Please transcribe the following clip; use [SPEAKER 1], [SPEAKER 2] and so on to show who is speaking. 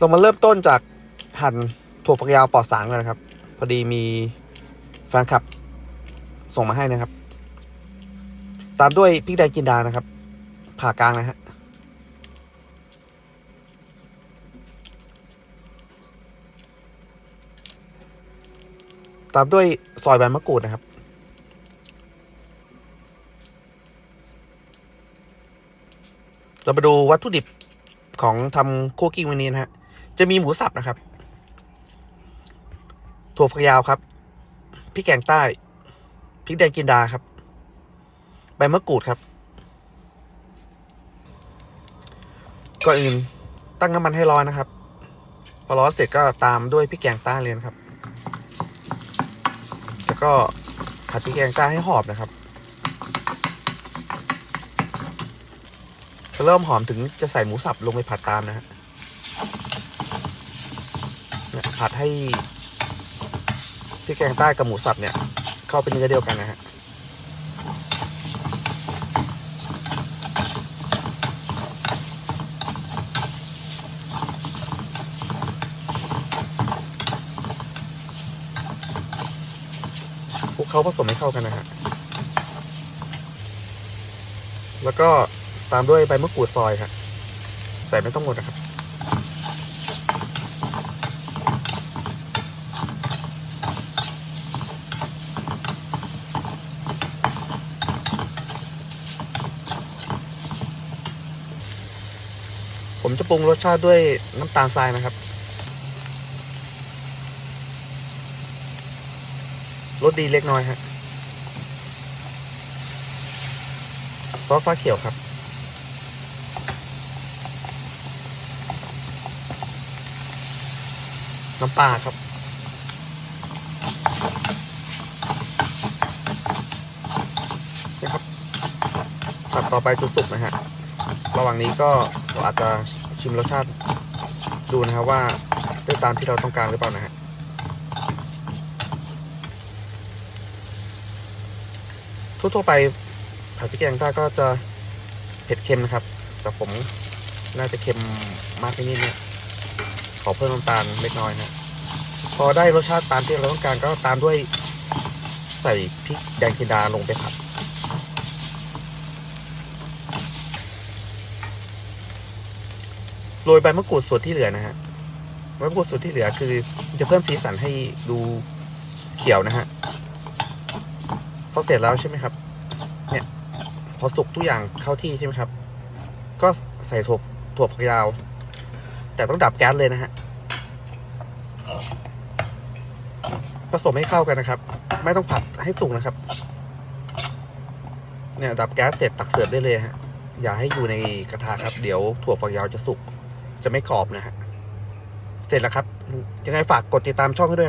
[SPEAKER 1] เรามาเริ่มต้นจากหั่นถั่วฝักยาวปลอดสารกันนะครับ พอดีมีแฟนคลับ ส่งมาให้นะครับ ตามด้วยพริกแดงจินดานะครับ ผ่ากลางนะฮะตามด้วยซอยใบมะกรูดนะครับ เรามาดูวัตถุดิบของทำคุกกิ้งวันนี้นะฮะ จะมีหมูสับนะครับ ถั่วฝักยาวครับ พริกแกงใต้ พริกแดงกินดาครับ ใบมะกรูดครับ ก่อนอื่นตั้งน้ำมันให้ร้อนนะครับ พอร้อนเสร็จก็ตามด้วยพริกแกงใต้เลยนะครับ แล้วก็ผัดพริกแกงใต้ให้หอมนะครับเริ่มหอมถึงจะใส่หมูสับลงไปผัดตามนะฮะ ผัดให้พริกแกงใต้กับหมูสับเนี่ย เข้าเป็นเนื้อเดียวกันนะฮะคลุกเขาผสมให้เข้ากันนะฮะ แล้วก็ตามด้วยใบมะกรูดซอยครับใส่ไม่ต้องหมดนะครับ ผมจะปรุงรสชาติด้วยน้ำตาลทรายนะครับรสดีเล็กน้อยฮะซอสฟ้าเขียวครับ น้ำปลาครับนี่ครับตัดต่อไปสุกๆนะฮะ ระหว่างนี้ก็เราอาจจะ ชิมรสชาติดูนะครับว่าได้ตามที่เราต้องการหรือเปล่านะฮะทั่วๆไปผัดพริกแกงใต้ก็จะเผ็ดเค็มนะครับ แต่ผมน่าจะเค็มมากไปนิดนึงขอเพิ่มน้ำตาลเล็กน้อยนะพอได้รสชาติตามที่เราต้องการก็ตามด้วยใส่พริกแดงจินดาลงไปผัด โรยใบมะกรูดส่วนที่เหลือนะฮะใบมะกรูดส่วนที่เหลือคือจะเพิ่มสีสันให้ดูเขียวนะฮะพอเสร็จแล้วใช่ไหมครับ เนี่ย พอสุกทุกอย่างเข้าที่ใช่ไหมครับ ก็ใส่ถั่วถั่วฝักยาว แต่ต้องดับแก๊สเลยนะฮะผสมให้เข้ากันนะครับ ไม่ต้องผัดให้สุกนะครับ เนี่ยดับแก๊สเสร็จตักเสิร์ฟได้เลยฮะอย่าให้อยู่ในกระทะครับ เดี๋ยวถั่วฝักยาวจะสุก จะไม่กรอบนะฮะ เสร็จแล้วครับ ยังไงฝากกดติดตามช่องให้ด้วยนะ